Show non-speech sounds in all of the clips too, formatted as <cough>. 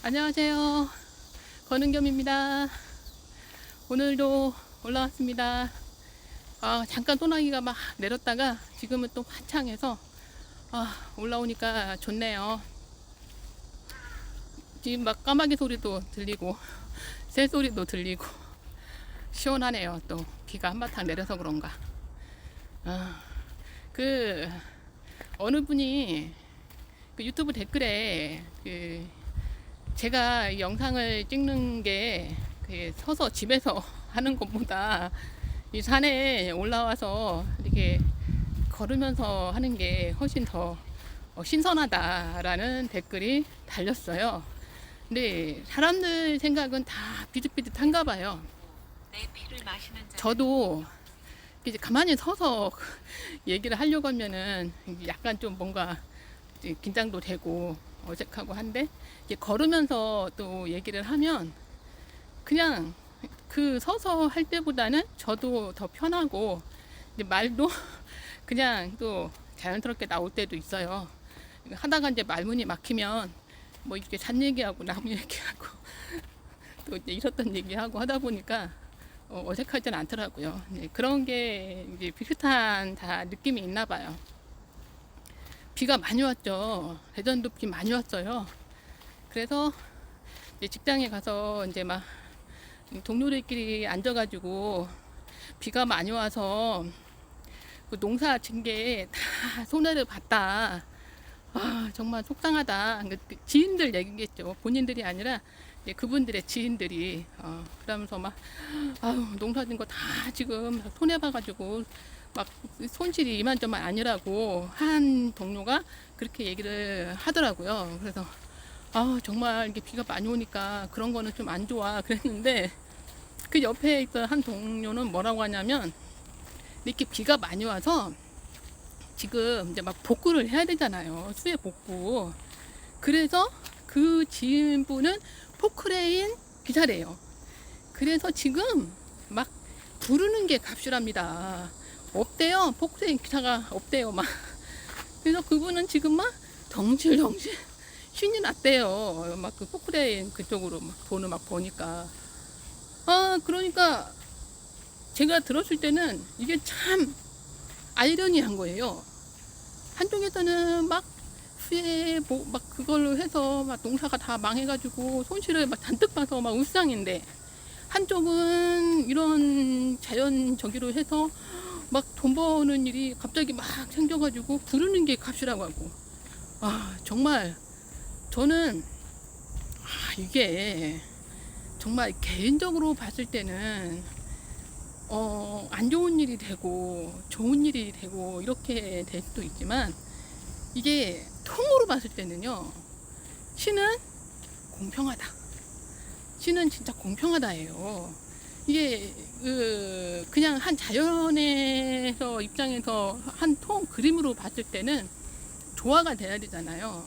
안녕하세요. 권은겸입니다. 오늘도 올라왔습니다. 아, 잠깐 소나기가 막 내렸다가 지금은 또 화창해서 아, 올라오니까 좋네요. 지금 막 까마귀 소리도 들리고 새 소리도 들리고 시원하네요. 또 비가 한바탕 내려서 그런가. 아, 그 어느 분이 그 유튜브 댓글에 그 제가 이 영상을 찍는 게그 서서 집에서 <laughs> 하는 것보다 이 산에 올라와서 이렇게 걸으면서 하는 게 훨씬 더 어, 신선하다라는 댓글이 달렸어요. 근데 사람들 생각은 다 비슷비슷한가 봐요. 저도 이제 가만히 서서 <laughs> 얘기를 하려고 하면은 약간 좀 뭔가 긴장도 되고 어색하고 한데 이제 걸으면서 또 얘기를 하면 그냥 그 서서 할 때보다는 저도 더 편하고 말도 <laughs> 그냥 또 자연스럽게 나올 때도 있어요. 하다가 이제 말문이 막히면 뭐 이렇게 산 얘기하고 나무 <laughs> 얘기하고 또 이제 있었던 얘기하고 하다 보니까 어, 어색하진 않더라고요. 네, 그런 게 이제 비슷한 다 느낌이 있나 봐요. 비가 많이 왔죠. 대전도 비 많이 왔어요. 그래서 직장에 가서 이제 막 동료들끼리 앉아가지고 비가 많이 와서 그 농사 진게다 손해를 봤다. 아, 정말 속상하다. 그 지인들 얘기겠죠. 본인들이 아니라 그분들의 지인들이 어, 그러면서 막 아유 농사 진 거 다 지금 손해 봐가지고 막 손실이 이만저만 아니라고 한 동료가 그렇게 얘기를 하더라고요. 그래서 아 정말 이게 비가 많이 오니까 그런 거는 좀 안 좋아 그랬는데 그 옆에 있던 한 동료는 뭐라고 하냐면 이렇게 비가 많이 와서 지금 이제 막 복구를 해야 되잖아요. 수해 복구. 그래서 그 지인분은 포크레인 기사래요. 그래서 지금 막 부르는 게 값이랍니다. 없대요. 포크레인 기사가 없대요. 막. 그래서 그분은 지금 막 덩실덩실 신이 났대요. 막 그 포크레인 그쪽으로 막 돈을 막 버니까. 아, 그러니까 제가 들었을 때는 이게 참 아이러니한 거예요. 한쪽에서는 막 수해 뭐 막 그걸로 해서 막 농사가 다 망해가지고 손실을 막 잔뜩 봐서 막 울상인데 한쪽은 이런 자연적으로 해서 막 돈 버는 일이 갑자기 막 생겨가지고 부르는 게 값이라고 하고. 아 정말 저는 아 이게 정말 개인적으로 봤을 때는 어, 안 좋은 일이 되고 좋은 일이 되고 이렇게 될 수도 있지만 이게 통으로 봤을 때는요 신은 공평하다. 신은 진짜 공평하다예요 이게 그 그냥 한 자연에서 입장에서 한 통 그림으로 봤을 때는 조화가 돼야 되잖아요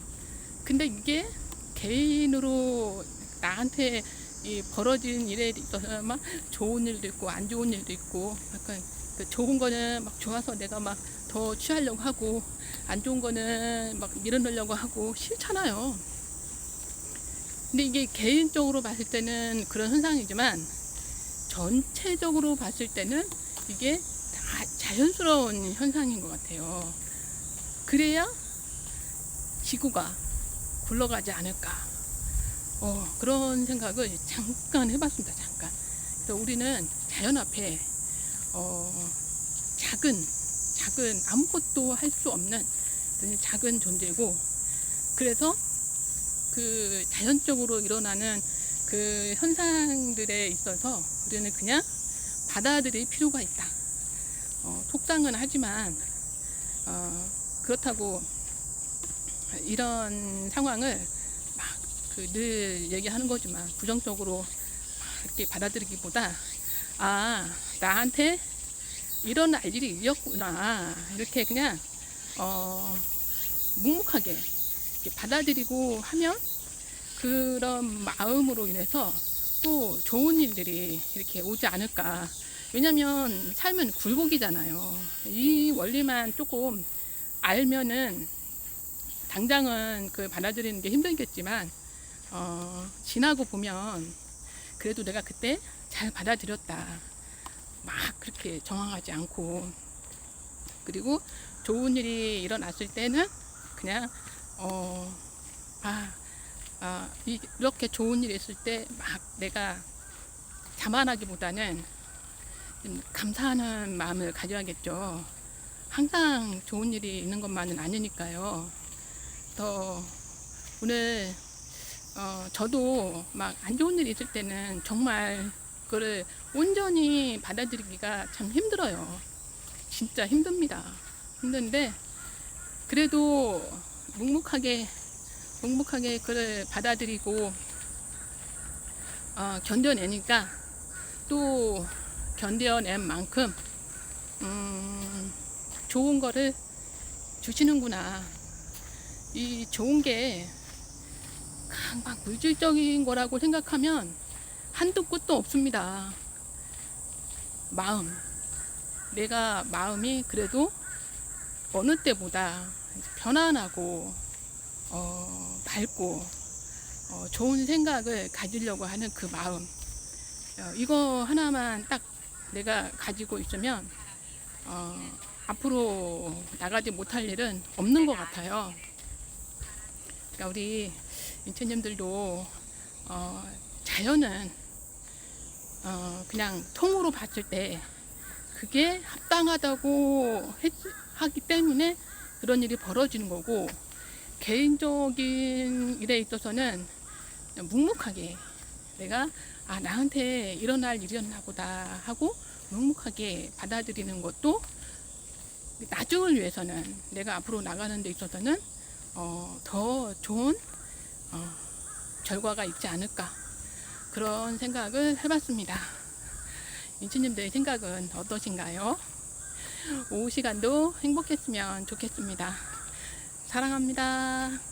근데 이게 개인으로 나한테 이 벌어진 일에 있어서 막 좋은 일도 있고 안 좋은 일도 있고 약간 그 좋은 거는 막 좋아서 내가 막 더 취하려고 하고 안 좋은 거는 막 밀어넣으려고 하고 싫잖아요. 근데 이게 개인적으로 봤을 때는 그런 현상이지만 전체적으로 봤을 때는 이게 다 자연스러운 현상인 것 같아요. 그래야 지구가 굴러가지 않을까. 어, 그런 생각을 잠깐 해봤습니다. 잠깐. 그래서 우리는 자연 앞에 어, 작은 작은 아무것도 할 수 없는 작은 존재고 그래서 그 자연적으로 일어나는 그 현상들에 있어서 우리는 그냥 받아들일 필요가 있다. 어, 속상은 하지만 어, 그렇다고 이런 상황을 그늘 얘기하는 거지만 부정적으로 막 이렇게 받아들이기보다 아 나한테 일어날 일이 있었구나 이렇게 그냥 어 묵묵하게 받아들이고 하면 그런 마음으로 인해서 또 좋은 일들이 이렇게 오지 않을까. 왜냐면 삶은 굴곡이잖아요. 이 원리만 조금 알면은 당장은 그 받아들이는 게 힘들겠지만 어, 지나고 보면 그래도 내가 그때 잘 받아들였다. 막 그렇게 정황하지 않고. 그리고 좋은 일이 일어났을 때는 그냥 어, 아, 아, 이- 이렇게 좋은 일이 있을 때 막 내가 자만하기보다는 좀 감사하는 마음을 가져야겠죠. 항상 좋은 일이 있는 것만은 아니니까요. 또 오늘 어, 저도 막 안 좋은 일이 있을 때는 정말 그거를 온전히 받아들이기가 참 힘들어요. 진짜 힘듭니다. 힘든데 그래도 묵묵하게 묵묵하게 그를 받아들이고 어, 견뎌내니까 또 견뎌낸 만큼 음, 좋은 거를 주시는구나. 이 좋은 게 막 물질적인 거라고 생각하면 한도 끝도 없습니다. 마음. 내가 마음이 그래도 어느 때보다 편안하고 어, 밝고 어, 좋은 생각을 가지려고 하는 그 마음. 어, 이거 하나만 딱 내가 가지고 있으면 어, 앞으로 나가지 못할 일은 없는 것 같아요. 그러니까 우리 인천님들도 어, 자연은 어, 그냥 통으로 봤을 때 그게 합당하다고 했- 하기 때문에 그런 일이 벌어지는 거고 개인적인 일에 있어서는 묵묵하게 내가 아 나한테 일어날 일이었나 보다 하고 묵묵하게 받아들이는 것도 나중을 위해서는 내가 앞으로 나가는 데 있어서는 어, 더 좋은 어, 결과가 있지 않을까 그런 생각을 해봤습니다. 인치님들의 생각은 어떠신가요? 오후 시간도 행복했으면 좋겠습니다. 사랑합니다.